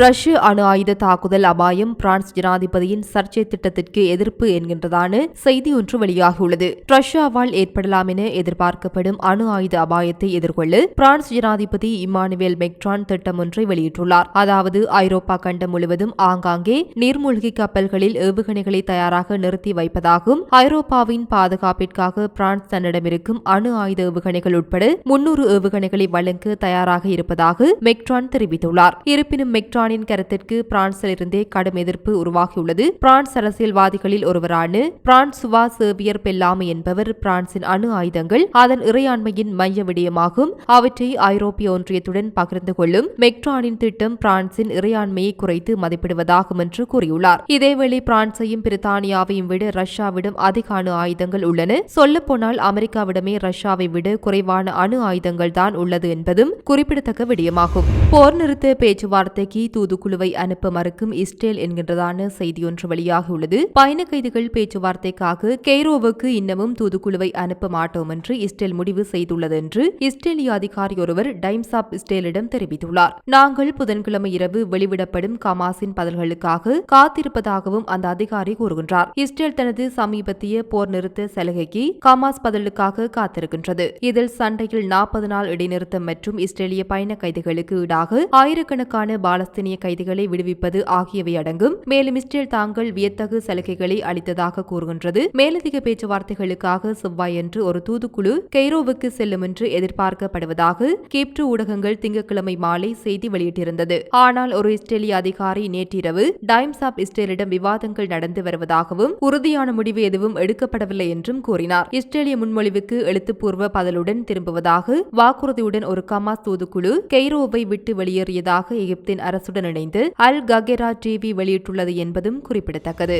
ரஷ்ய அணு ஆயுத தாக்குதல் அபாயம் பிரான்ஸ் ஜனாதிபதியின் சர்ச்சை திட்டத்திற்கு எதிர்ப்பு என்கின்றதான செய்தி ஒன்று வெளியாகியுள்ளது. ரஷ்யாவால் ஏற்படலாம் என எதிர்பார்க்கப்படும் அணு ஆயுத அபாயத்தை எதிர்கொள்ள பிரான்ஸ் ஜனாதிபதி இமானுவேல் மெக்ரான் திட்டம் ஒன்றை வெளியிட்டுள்ளார். அதாவது ஐரோப்பா கண்டம் முழுவதும் ஆங்காங்கே நீர்மூழ்கி கப்பல்களில் ஏவுகணைகளை தயாராக நிறுத்தி வைப்பதாகவும் ஐரோப்பாவின் பாதுகாப்பிற்காக பிரான்ஸ் தன்னிடமிருக்கும் அணு ஆயுத ஏவுகணைகள் உட்பட முன்னூறு ஏவுகணைகளை வழங்க தயாராக இருப்பதாக மெக்ரான் தெரிவித்துள்ளார். இருப்பினும் மெக்ட்ரானின் கருத்திற்கு பிரான்சிலிருந்தே கடும் எதிர்ப்பு உருவாகியுள்ளது. பிரான்ஸ் அரசியல்வாதிகளில் ஒருவரான பிரான்சுவா சேவியர் பெல்லாமி என்பவர் பிரான்சின் அணு ஆயுதங்கள் அதன் இறையாண்மையின் மைய விடயமாகும் அவற்றை ஐரோப்பிய ஒன்றியத்துடன் பகிர்ந்து கொள்ளும் மெக்ட்ரானின் திட்டம் பிரான்சின் இறையாண்மையை குறைத்து மதிப்பிடுவதாகும் என்று கூறியுள்ளார். இதேவேளை பிரான்சையும் பிரித்தானியாவையும் விட ரஷ்யாவிடம் அதிக அணு ஆயுதங்கள் உள்ளன. சொல்லப்போனால் அமெரிக்காவிடமே ரஷ்யாவை விட குறைவான அணு ஆயுதங்கள் தான் உள்ளது என்பதும் குறிப்பிடத்தக்க விடயமாகும். போர் நிறுத்த பேச்சுவார்த்தைக்கு தூதுக்குழுவை அனுப்ப மறுக்கும் இஸ்ரேல் என்கின்றதான செய்தியொன்று வெளியாகியுள்ளது பயண கைதிகள் பேச்சுவார்த்தைக்காக கெய்ரோவுக்கு இன்னமும் தூதுக்குழுவை அனுப்ப மாட்டோம் என்று இஸ்ரேல் முடிவு செய்துள்ளது என்று இஸ்ரேலிய அதிகாரி ஒருவர் டைம்ஸ் ஆப் இஸ்ரேலிடம் தெரிவித்துள்ளார். நாங்கள் புதன்கிழமை இரவு வெளிவிடப்படும் கமாஸின் பதில்களுக்காக காத்திருப்பதாகவும் அந்த அதிகாரி கூறுகின்றார். இஸ்ரேல் தனது சமீபத்திய போர் நிறுத்த சலுகைக்கு கமாஸ் பதிலுக்காக காத்திருக்கின்றது. இதில் சண்டையில் நாற்பது நாள் இடைநிறுத்தம் மற்றும் இஸ்ரேலிய பயண கைதிகளுக்கு ஈடாக ஆயிரக்கணக்கான பாலஸ்தீன் பாலஸ்தீனிய கைதிகளை விடுவிப்பது ஆகியவை அடங்கும். மேலும் இஸ்ரேல் தாங்கள் வியத்தகு சலுகைகளை அளித்ததாக கூறுகின்றது. மேலதிக பேச்சுவார்த்தைகளுக்காக செவ்வாயன்று ஒரு தூதுக்குழு கெய்ரோவுக்கு செல்லும் என்று எதிர்பார்க்கப்படுவதாக கேப்டு ஊடகங்கள் திங்கட்கிழமை மாலை செய்தி வெளியிட்டிருந்தது. ஆனால் ஒரு இஸ்ரேலிய அதிகாரி நேற்றிரவு டைம்ஸ் ஆப் இஸ்ரேலிடம் விவாதங்கள் நடந்து வருவதாகவும் உறுதியான முடிவு எதுவும் எடுக்கப்படவில்லை என்றும் கூறினார். இஸ்ரேலிய முன்மொழிவுக்கு எழுத்துப்பூர்வ பதிலுடன் திரும்புவதாக வாக்குறுதியுடன் ஒரு கமாஸ் தூதுக்குழு கெய்ரோவை விட்டு வெளியேறியதாக எகிப்தின் அரசு அரசுடன் இணைந்து அல் ககெரா டிவி வெளியிட்டுள்ளது என்பதும் குறிப்பிடத்தக்கது.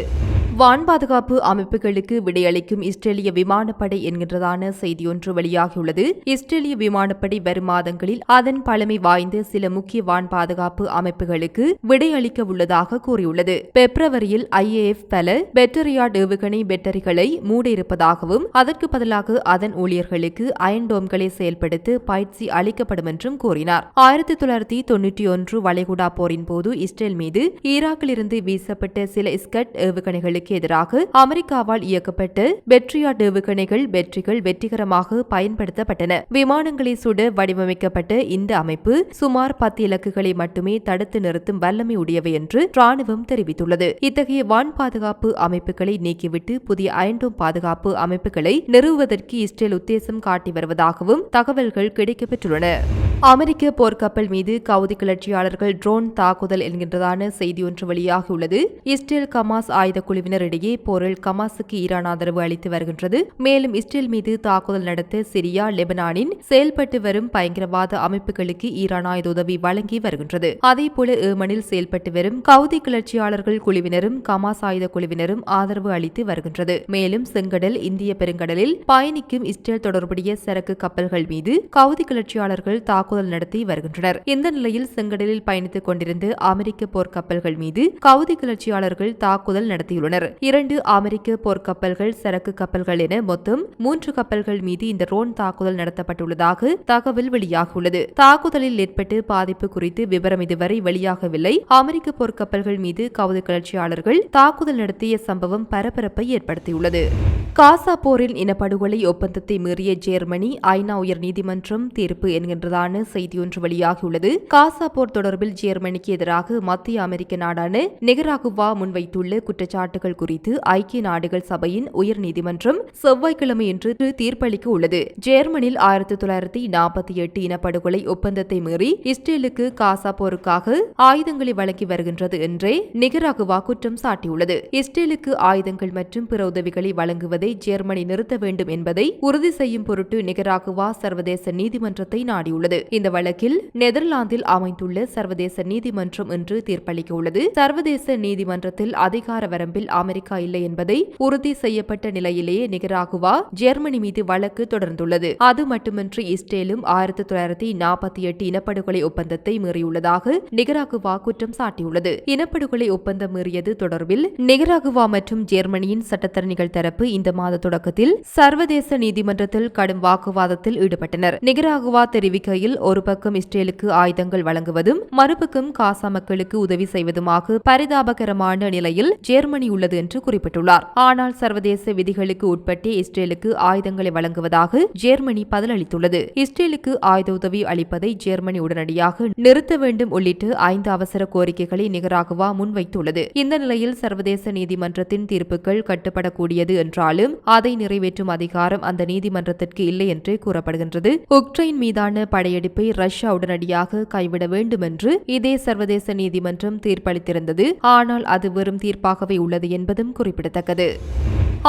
வான் பாதுகாப்பு அமைப்புகளுக்கு விடையளிக்கும் இஸ்ரேலிய விமானப்படை என்கின்றதான செய்தியொன்று வெளியாகியுள்ளது. இஸ்ரேலிய விமானப்படை வரும் மாதங்களில் அதன் பழமை வாய்ந்த சில முக்கிய வான் பாதுகாப்பு அமைப்புகளுக்கு விடையளிக்க உள்ளதாக கூறியுள்ளது. பிப்ரவரியில் ஐஏஎஃப் பல பெட்டரியாட் ஏவுகணை பேட்டரிகளை மூட இருப்பதாகவும் அதற்கு பதிலாக அதன் ஊழியர்களுக்கு அயன்டோம்களை செயல்படுத்த பயிற்சி அளிக்கப்படும் என்றும் கூறினார். ஆயிரத்தி தொள்ளாயிரத்தி தொன்னூற்றி ஒன்று வளைகுடா போரின் போது இஸ்ரேல் மீது ஈராக்கிலிருந்து வீசப்பட்ட சில ஸ்கட் ஏவுகணைகளுக்கு எதிராக அமெரிக்காவால் இயக்கப்பட்டு பெட்ரியாட் ஏவுகணைகள் வெற்றிகள் வெற்றிகரமாக பயன்படுத்தப்பட்டன. விமானங்களை சுட வடிவமைக்கப்பட்ட இந்த அமைப்பு சுமார் பத்து இலக்குகளை மட்டுமே தடுத்து நிறுத்தும் வல்லமை உடையவை என்று ராணுவம் தெரிவித்துள்ளது. இத்தகைய வான் பாதுகாப்பு அமைப்புகளை நீக்கிவிட்டு புதிய ஐண்டோம் பாதுகாப்பு அமைப்புகளை நிறுவுவதற்கு இஸ்ரேல் உத்தேசம் காட்டி வருவதாகவும் தகவல்கள் கிடைக்கப்பெற்றுள்ளன. அமெரிக்க போர்க்கப்பல் மீது கவுதி கிளர்ச்சியாளர்கள் ட்ரோன் தாக்குதல் என்கின்றதான செய்தி ஒன்று வெளியாகியுள்ளது இஸ்ரேல் கமாஸ் ஆயுத குழுவினரிடையே போரில் கமாஸுக்கு ஈரான் ஆதரவு அளித்து வருகின்றது. மேலும் இஸ்ரேல் மீது தாக்குதல் நடத்த சிரியா லெபனானின் செயல்பட்டு வரும் பயங்கரவாத அமைப்புகளுக்கு ஈரான் ஆயுத உதவி வழங்கி வருகின்றது. அதேபோல ஏமனில் செயல்பட்டு வரும் கவுதி கிளர்ச்சியாளர்கள் குழுவினரும் கமாஸ் ஆயுத குழுவினரும் ஆதரவு அளித்து வருகின்றது. மேலும் செங்கடல் இந்திய பெருங்கடலில் பயணிக்கும் இஸ்ரேல் தொடர்புடைய சரக்கு கப்பல்கள் மீது கவுதி கிளர்ச்சியாளர்கள் தாக்குதல் தாக்குதல் நடத்தி வருகின்றனர். இந்த நிலையில் செங்கடலில் பயணித்துக் கொண்டிருந்த அமெரிக்க போர்க்கப்பல்கள் மீது கவுதி கிளர்ச்சியாளர்கள் தாக்குதல் நடத்தியுள்ளனர். இரண்டு அமெரிக்க போர்க்கப்பல்கள் சரக்கு கப்பல்கள் என மொத்தம் மூன்று கப்பல்கள் மீது இந்த ரோன் தாக்குதல் நடத்தப்பட்டுள்ளதாக தகவல் வெளியாகியுள்ளது. தாக்குதலில் ஏற்பட்டு பாதிப்பு குறித்து விவரம் இதுவரை வெளியாகவில்லை. அமெரிக்க போர்க்கப்பல்கள் மீது கவுதி கிளர்ச்சியாளர்கள் தாக்குதல் நடத்திய சம்பவம் பரபரப்பை ஏற்படுத்தியுள்ளது. காசா போரின் இனப்படுகொலை ஒப்பந்தத்தை மீறிய ஜெர்மனி ஐநா உயர் நீதிமன்றம் தீர்ப்பு என்கின்றதான செய்தியொன்று வெளியாகியுள்ளது. காசா போர் தொடர்பில் ஜெர்மனிக்கு எதிராக மத்திய அமெரிக்க நாடான நெகராகுவா முன்வைத்துள்ள குற்றச்சாட்டுகள் குறித்து ஐக்கிய நாடுகள் சபையின் உயர் நீதிமன்றம் செவ்வாய்க்கிழமை இன்று தீர்ப்பளிக்க உள்ளது. ஜெர்மனியில் ஆயிரத்தி தொள்ளாயிரத்தி நாற்பத்தி எட்டு இனப்படுகொலை ஒப்பந்தத்தை மீறி இஸ்ரேலுக்கு காசா போருக்காக ஆயுதங்களை வழங்கி வருகின்றது என்றே நிகராகுவா குற்றம் சாட்டியுள்ளது. இஸ்ரேலுக்கு ஆயுதங்கள் மற்றும் பிற உதவிகளை வழங்குவதை ஜெர்மனி நிறுத்த வேண்டும் என்பதை உறுதி செய்யும் பொருட்டு நிகராகுவா சர்வதேச நீதிமன்றத்தை நாடியுள்ளது. இந்த வழக்கில் நெதர்லாந்தில் அமைந்துள்ள சர்வதேச நீதிமன்றம் இன்று தீர்ப்பளிக்க உள்ளது சர்வதேச நீதிமன்றத்தில் அதிகார வரம்பில் அமெரிக்கா இல்லை என்பதை உறுதி செய்யப்பட்ட நிலையிலேயே நிகராகுவா ஜெர்மனி மீது வழக்கு தொடர்ந்துள்ளது. அது மட்டுமின்றி இஸ்ரேலும் ஆயிரத்தி தொள்ளாயிரத்தி நாற்பத்தி எட்டு இனப்படுகொலை ஒப்பந்தத்தை மீறியுள்ளதாக நிகராகுவா குற்றம் சாட்டியுள்ளது. இனப்படுகொலை ஒப்பந்தம் மீறியது தொடர்பில் நிகராகுவா மற்றும் ஜெர்மனியின் சட்டத்தரணிகள் தரப்பு இந்த மாத தொடக்கத்தில் சர்வதேச நீதிமன்றத்தில் கடும் வாக்குவாதத்தில் ஈடுபட்டனர். நிகராகுவா தெரிவிக்கையில் ஒரு பக்கம் இஸ்ரேலுக்கு ஆயுதங்கள் வழங்குவதும் மறுபக்கம் காசா மக்களுக்கு உதவி செய்வதுமாக பரிதாபகரமான நிலையில் ஜெர்மனி உள்ளது என்று குறிப்பிட்டுள்ளார். ஆனால் சர்வதேச விதிகளுக்கு உட்பட்டே இஸ்ரேலுக்கு ஆயுதங்களை வழங்குவதாக ஜெர்மனி பதிலளித்துள்ளது. இஸ்ரேலுக்கு ஆயுத உதவி அளிப்பதை ஜெர்மனி உடனடியாக நிறுத்த வேண்டும் உள்ளிட்டு ஐந்து அவசர கோரிக்கைகளை நிகராகுவா முன்வைத்துள்ளது. இந்த நிலையில் சர்வதேச நீதிமன்றத்தின் தீர்ப்புகள் கட்டுப்படக்கூடியது என்றாலும் அதை நிறைவேற்றும் அதிகாரம் அந்த நீதிமன்றத்திற்கு இல்லை என்று கூறப்படுகின்றது. உக்ரைன் மீதான படையெடுப்பை ரஷ்யா உடனடியாக கைவிட வேண்டும் என்று இதே சர்வதேச நீதிமன்றம் தீர்ப்பளித்திருந்தது. ஆனால் அது வெறும் தீர்ப்பாகவே உள்ளது என்பதும் குறிப்பிடத்தக்கது.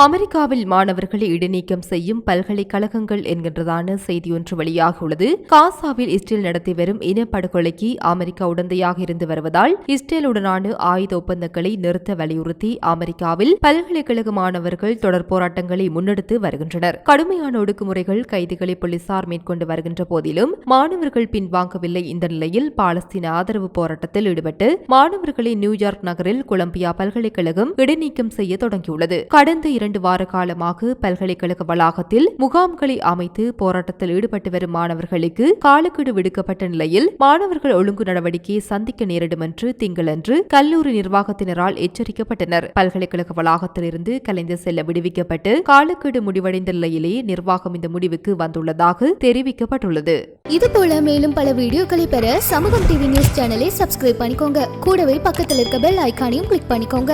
அமெரிக்காவில் மாணவர்களை இடைநீக்கம் செய்யும் பல்கலைக்கழகங்கள் என்கின்றதான செய்தி செய்தியொன்று வெளியாகியுள்ளது காசாவில் இஸ்ரேல் நடத்தி வரும் இனப்படுகொலைக்கு அமெரிக்கா உடந்தையாக இருந்து வருவதால் இஸ்ரேலுடனான ஆயுத ஒப்பந்தங்களை நிறுத்த வலியுறுத்தி அமெரிக்காவில் பல்கலைக்கழக மாணவர்கள் தொடர் போராட்டங்களை முன்னெடுத்து வருகின்றனர். கடுமையான ஒடுக்குமுறைகள் கைதிகளை போலீசார் மேற்கொண்டு வருகின்ற போதிலும் மாணவர்கள் பின்வாங்கவில்லை இந்த நிலையில் பாலஸ்தீன ஆதரவு போராட்டத்தில் ஈடுபட்டு மாணவர்களை நியூயார்க் நகரில் கொலம்பியா பல்கலைக்கழகம் இடைநீக்கம் செய்ய தொடங்கியுள்ளது. கடந்த இரண்டு வார காலமாக பல்கலைக்கழக வளாகத்தில் முகாம்களை அமைத்து போராட்டத்தில் ஈடுபட்டு வரும் மாணவர்களுக்கு காலக்கெடு விடுக்கப்பட்ட நிலையில் மாணவர்கள் ஒழுங்கு நடவடிக்கையை சந்திக்க நேரிடும் என்று திங்களன்று கல்லூரி நிர்வாகத்தினரால் எச்சரிக்கப்பட்டனர். பல்கலைக்கழக வளாகத்திலிருந்து கலைந்து செல்ல விடுவிக்கப்பட்டு காலக்கெடு முடிவடைந்த நிலையிலேயே நிர்வாகம் இந்த முடிவுக்கு வந்துள்ளதாக தெரிவிக்கப்பட்டுள்ளது. இதுபோல மேலும் பல வீடியோக்களை பெற சமூகம் டிவி நியூஸ் சேனலை சப்ஸ்கிரைப் பண்ணிக்கோங்க. கூடவே பக்கத்தில் இருக்க பெல் ஐக்கானையும் கிளிக் பண்ணிக்கோங்க.